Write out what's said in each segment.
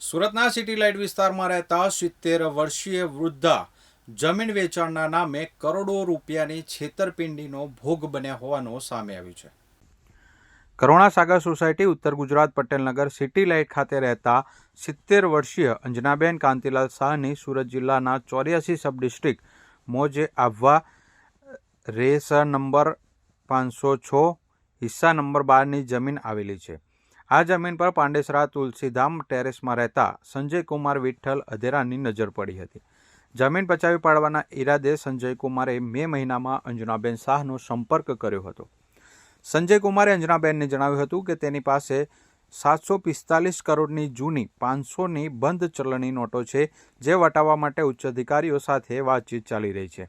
સુરતના city light વિસ્તારમાં રહેતા સિત્તેર વર્ષીય વૃદ્ધા જમીન વેચાણના નામે કરોડો રૂપિયાની છેતરપિંડીનો ભોગ બન્યા હોવાનું સામે આવ્યું છે. કરુણા સાગર સોસાયટી ઉત્તર ગુજરાત પટેલનગર સિટી લાઇટ ખાતે રહેતા સિત્તેર વર્ષીય અંજનાબેન કાંતિલાલ શાહની સુરત જિલ્લાના ચોર્યાસી સબ ડિસ્ટ્રિક્ટ મોજે આવવા રેસ નંબર પાંચસો છ, હિસ્સા નંબર બારની જમીન આવેલી છે. આ જમીન પર પાંડેસરા તુલસીધામ ટેરેસમાં રહેતા સંજય કુમાર વિઠ્ઠલ અધેરાની નજર પડી હતી. જમીન પચાવી પાડવાના ઈરાદે સંજય કુમારે મે મહિનામાં અંજનાબેન શાહનો સંપર્ક કર્યો હતો. સંજય કુમારે અંજનાબેનને જણાવ્યું હતું કે તેની પાસે સાતસો પિસ્તાલીસ કરોડની જૂની પાંચસોની બંધ ચલણી નોટો છે, જે વટાવવા માટે ઉચ્ચ અધિકારીઓ સાથે વાતચીત ચાલી રહી છે.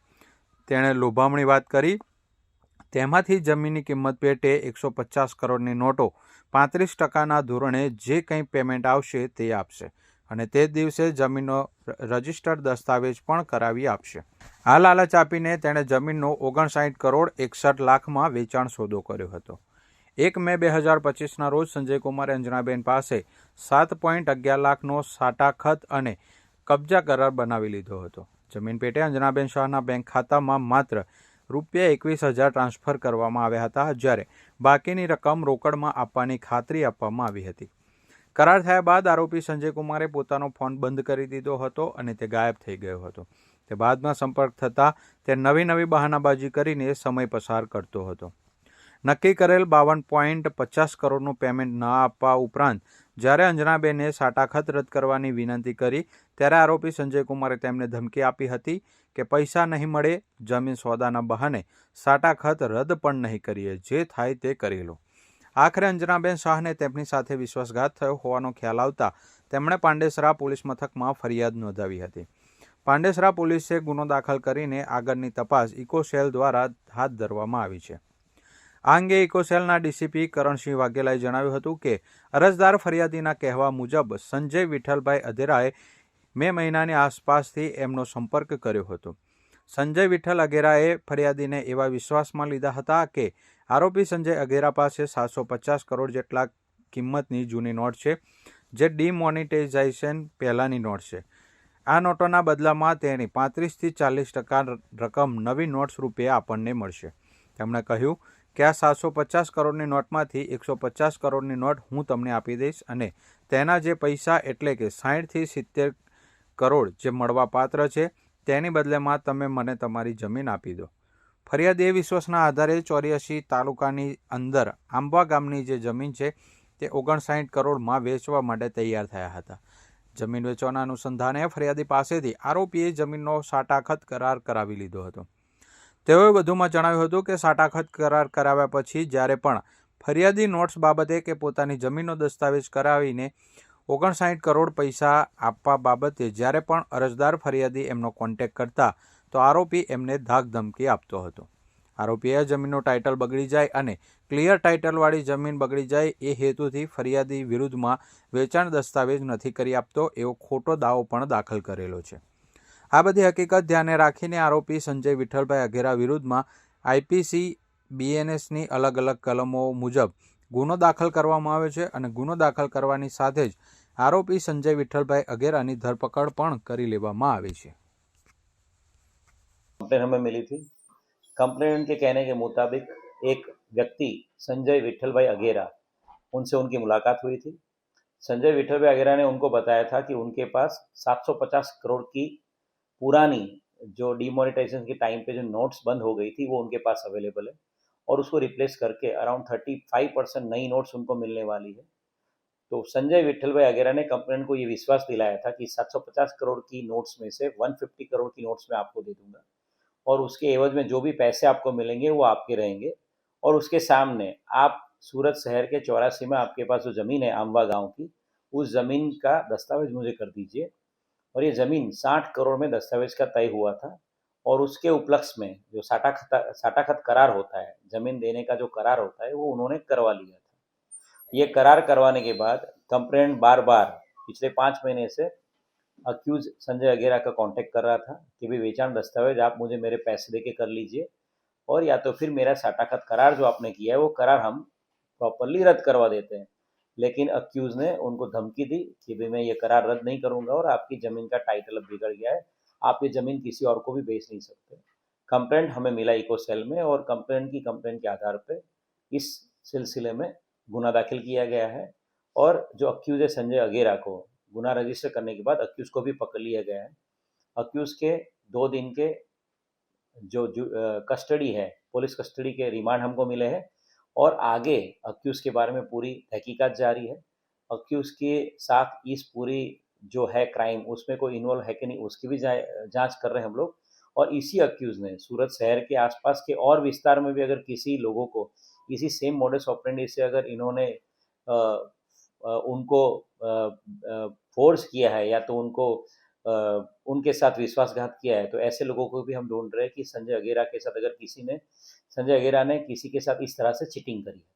તેણે લોભામણી વાત કરી તેમાંથી જમીનની કિંમત પેટે એકસો પચાસ કરોડની નોટો પાંત્રીસ ટકાના ધોરણે જે કંઈ પેમેન્ટ આવશે તે આપશે અને તે દિવસે જમીનનો રજિસ્ટર્ડ દસ્તાવેજ પણ કરાવી આપશે. આ લાલચ આપીને તેણે જમીનનો ઓગણસાઠ કરોડ એકસઠ લાખમાં વેચાણ સોદો કર્યો હતો. એક મે બે હજાર પચીસના રોજ સંજય કુમારે અંજનાબેન પાસે સાત પોઈન્ટ અગિયાર લાખનો સાટા ખત અને કબજા કરાર બનાવી લીધો હતો. જમીન પેટે અંજનાબેન શાહના બેંક ખાતામાં માત્ર રૂપિયા એકવીસ હજાર ટ્રાન્સફર કરવામાં આવ્યા હતા જ્યારે બાકીની રકમ રોકડમાં આપવાની ખાતરી આપવામાં આવી હતી. કરાર થયા બાદ આરોપી સંજય કુમારે પોતાનો ફોન બંધ કરી દીધો હતો અને તે ગાયબ થઈ ગયો હતો. તે બાદમાં સંપર્ક થતાં તે નવી નવી બહાનાબાજી કરીને સમય પસાર કરતો હતો. નક્કી કરેલ બાવન પોઈન્ટ પચાસ કરોડનું પેમેન્ટ ન આપવા ઉપરાંત જ્યારે અંજનાબેને સાટાખત રદ કરવાની વિનંતી કરી, ત્યારે આરોપી સંજય કુમારે તેમને ધમકી આપી હતી કે પૈસા નહીં મળે, જમીન સોદાના બહાને સાટાખત રદ પણ નહીં કરીએ, જે થાય તે કરી લો. આખરે અંજનાબેન શાહને તેમની સાથે વિશ્વાસઘાત થયો હોવાનો ખ્યાલ આવતા તેમણે પાંડેસરા પોલીસ મથકમાં ફરિયાદ નોંધાવી હતી. પાંડેસરા પોલીસે ગુનો દાખલ કરીને આગળની તપાસ ઇકોસેલ દ્વારા હાથ ધરવામાં આવી છે. આ અંગે ઇકોસેલના ડીસીપી કરણસિંહ વાઘેલાએ જણાવ્યું હતું કે, અરજદાર ફરિયાદીના કહેવા મુજબ સંજય વિઠ્ઠલભાઈ અધેરાએ મે મહિનાની આસપાસથી એમનો સંપર્ક કર્યો હતો. સંજય વિઠ્ઠલ અગેરાએ ફરિયાદીને એવા વિશ્વાસમાં લીધા હતા કે, આરોપી સંજય અગેરા પાસે સાતસો પચાસ કરોડ જેટલા કિંમતની જૂની નોટ છે, જે ડિમોનિટાઇઝેશન પહેલાંની નોટ છે. આ નોટોના બદલામાં તેની પાંત્રીસથી ચાલીસ ટકા રકમ નવી નોટ્સ રૂપે આપણને મળશે. તેમણે કહ્યું કે આ સાતસો પચાસ કરોડની નોટમાંથી એકસો પચાસ કરોડની નોટ હું તમને આપી દઈશ અને તેના જે પૈસા એટલે કે સાઠથી સિત્તેર કરોડ જે મળવા પાત્ર છે, તેની બદલેમાં તમે મને તમારી જમીન આપી દો. ફરિયાદ એ વિશ્વાસના આધારે ચોર્યાસી તાલુકાની અંદર આંબા ગામની જે જમીન છે, તે ઓગણસાઠ કરોડમાં વેચવા માટે તૈયાર થયા હતા. જમીન વેચવાના અનુસંધાને ફરિયાદી પાસેથી આરોપીએ જમીનનો સાટાખત કરાર કરાવી લીધો હતો. તેઓએ વધુમાં જણાવ્યું હતું કે સાટાખત કરાર કરાવ્યા પછી જ્યારે પણ ફરિયાદી નોટ્સ બાબતે કે પોતાની જમીનનો દસ્તાવેજ કરાવીને ઓગણસાઠ કરોડ પૈસા આપવા બાબતે જ્યારે પણ અરજદાર ફરિયાદી એમનો કોન્ટેક કરતા, તો આરોપી એમને ધાક ધમકી આપતો હતો. આરોપીએ જમીનનો ટાઇટલ બગડી જાય અને ક્લિયર ટાઇટલવાળી જમીન બગડી જાય એ હેતુથી ફરિયાદી વિરુદ્ધમાં વેચાણ દસ્તાવેજ નથી કરી આપતો એવો ખોટો દાવો પણ દાખલ કરેલો છે. આ બધી હકીકત ધ્યાને રાખીને આરોપી સંજય વિઠ્ઠલભાઈ અઘેરા વિરુદ્ધમાં આઈપીસી, બીએનએસની અલગ અલગ કલમો મુજબ ગુનો દાખલ કરવામાં આવ્યો છે અને ગુનો દાખલ કરવાની સાથે જ આરોપી સંજય વિઠ્ઠલભાઈ અઘેરાની ધરપકડ પણ કરી લેવામાં આવી છે. कंप्लेन हमें मिली थी कंप्लेन के कहने के मुताबिक एक व्यक्ति संजय विठल भाई अगेरा उनसे उनकी मुलाकात हुई थी संजय विठल भाई अगेरा ने उनको बताया था पुरानी जो डिमोनेटाइजेशन के टाइम पे जो नोट्स बंद हो गई थी, वो उनके पास अवेलेबल है और उसको रिप्लेस करके अराउंड 35 परसेंट नई नोट्स उनको मिलने वाली है। तो संजय विठल भाई अगेरा ने कंप्लेन को ये विश्वास दिलाया था कि 750 करोड़ की नोट्स में से 150 करोड़ की नोट्स मैं आपको दे दूँगा और उसके एवज में जो भी पैसे आपको मिलेंगे, वो आपके रहेंगे और उसके सामने आप सूरत शहर के चौरासी में आपके पास जो ज़मीन है आम्बा गाँव की, उस ज़मीन का दस्तावेज़ मुझे कर दीजिए और ये ज़मीन साठ करोड़ में दस्तावेज़ का तय हुआ था और उसके उपलक्ष्य में जो साटा खत साटा खत करार होता है, ज़मीन देने का जो करार होता है, वो उन्होंने करवा लिया था। ये करार करवाने के बाद कंप्लेंट बार बार पिछले पाँच महीने से अक्यूज संजय अगेरा का कांटेक्ट कर रहा था कि भाई वेचाण दस्तावेज़ आप मुझे मेरे पैसे दे के कर लीजिए और या तो फिर मेरा साटाखत करार जो आपने किया है, वो करार हम प्रॉपरली रद्द करवा देते हैं। लेकिन अक्यूज ने उनको धमकी दी कि भाई मैं ये करार रद्द नहीं करूँगा और आपकी ज़मीन का टाइटल अब बिगड़ गया है। आप ये ज़मीन किसी और को भी बेच नहीं सकते। कंप्लेंट हमें मिला इको सेल में और कंप्लेंट की कंप्लेंट के आधार पर इस सिलसिले में गुना दाखिल किया गया है और जो अक्यूज है संजय अगेरा को गुना रजिस्टर करने के बाद अक्यूज को भी पकड़ लिया गया है। अक्यूज के दो दिन के जो, जो कस्टडी है पुलिस कस्टडी के रिमांड हमको मिले हैं। और आगे अक्यूज के बारे में पूरी तहकीकात जारी है। अक्यूज के साथ इस पूरी जो है क्राइम उसमें कोई इन्वॉल्व है कि नहीं उसकी भी जाँच कर रहे हैं हम लोग। और इसी अक्यूज ने सूरत शहर के आसपास के और विस्तार में भी अगर किसी लोगों को इसी सेम मॉडस ऑपरेंडी से अगर इन्होंने अ, अ, उनको फोर्स किया है या तो उनको उनके साथ विश्वासघात किया है तो ऐसे लोगों को भी हम ढूंढ रहे हैं कि संजय अगेरा के साथ अगर किसी ने संजय अगेरा ने किसी के साथ इस तरह से चीटिंग करी है